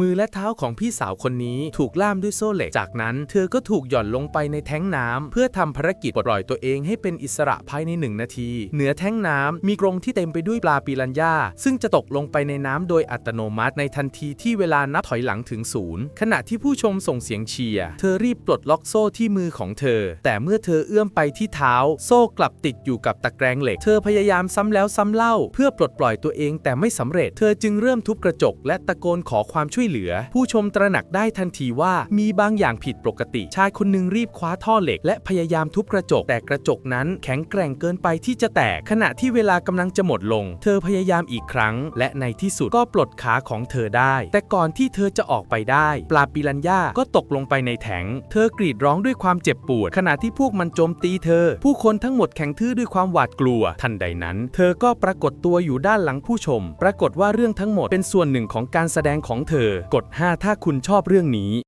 มือและเท้าของพี่สาวคนนี้ถูกล่ามด้วยโซ่เหล็ก จากนั้นเธอก็ถูกหย่อนลงไปในแท้งน้ำเพื่อทำภารกิจปลดปล่อยตัวเองให้เป็นอิสระภายในหนึ่งนาที เหนือแท้งน้ำมีกรงที่เต็มไปด้วยปลาปิรันยาซึ่งจะตกลงไปในน้ำโดยอัตโนมัติในทันทีที่เวลานับถอยหลังถึงศูนย์ขณะที่ผู้ชมส่งเสียงเชียร์เธอรีบปลดล็อกโซ่ที่มือของเธอ แต่เมื่อเธอเอื้อมไปที่เท้า โซ่กลับติดอยู่กับตะแกรงเหล็ก เธอพยายามซ้ำแล้วซ้ำเล่า เพื่อปลดปล่อยตัวเองแต่ไม่สำเร็จ เธอจึงเริ่มทุบกระจกและตะโกนขอความช่วยวยเหลือ ผู้ชมตระหนักได้ทันทีว่ามีบางอย่างผิดปกติ ชายคนหนึ่งรีบคว้าท่อเหล็ก และพยายามทุบกระจก แต่กระจกนั้นแข็งแกร่งเกินไปที่จะแตก ขณะที่เวลากำลังจะหมดลง เธอพยายามอีกครั้ง และในที่สุดก็ปลดขาของเธอได้ แต่ก่อนที่เธอจะออกไปได้ ปลาปิรันย่าก็ตกลงไปในแถง เธอกรีดร้องด้วยความเจ็บปวด ขณะที่พวกมันโจมตีเธอ ผู้คนทั้งหมดแข็งทื่อด้วยความหวาดกลัว ทันใดนั้น เธอก็ปรากฏตัวอยู่ด้านหลังผู้ชม ปรากฏว่าเรื่องทั้งหมดเป็นส่วนหนึ่งของการแสดงของเธอกด 5 ถ้าคุณชอบเรื่องนี้